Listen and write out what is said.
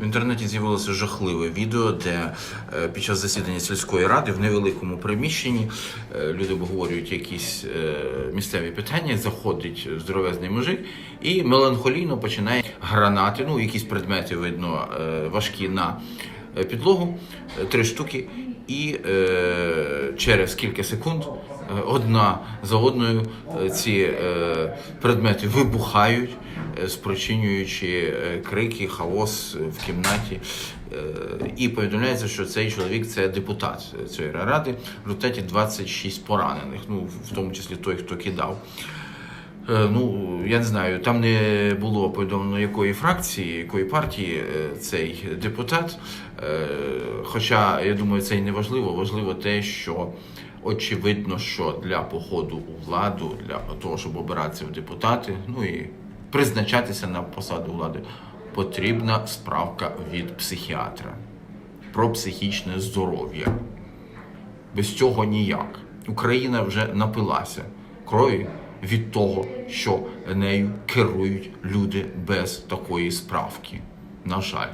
В інтернеті з'явилося жахливе відео, де е, під час засідання сільської ради в невеликому приміщенні е, люди обговорюють якісь е, місцеві питання, заходить здоровезний мужик і меланхолійно починає гранати, ну якісь предмети видно важкі на підлогу, три штуки, і через кілька секунд одна за одною е, ці е, предмети вибухають, е, спричинюючи е, крики, хаос е, в кімнаті. Е, І повідомляється, що цей чоловік це депутат цієї ради. В результаті 26 поранених, ну в тому числі той, хто кидав. Е, Ну, я не знаю, там не було повідомлено якої фракції, якої партії е, цей депутат. Е, Хоча, я думаю, це і не важливо. Важливо те, що очевидно, що для походу у владу, для того, щоб обиратися в депутати, ну і призначатися на посаду влади, потрібна справка від психіатра про психічне здоров'я. Без цього ніяк. Україна вже напилася крові від того, що нею керують люди без такої справки. На жаль.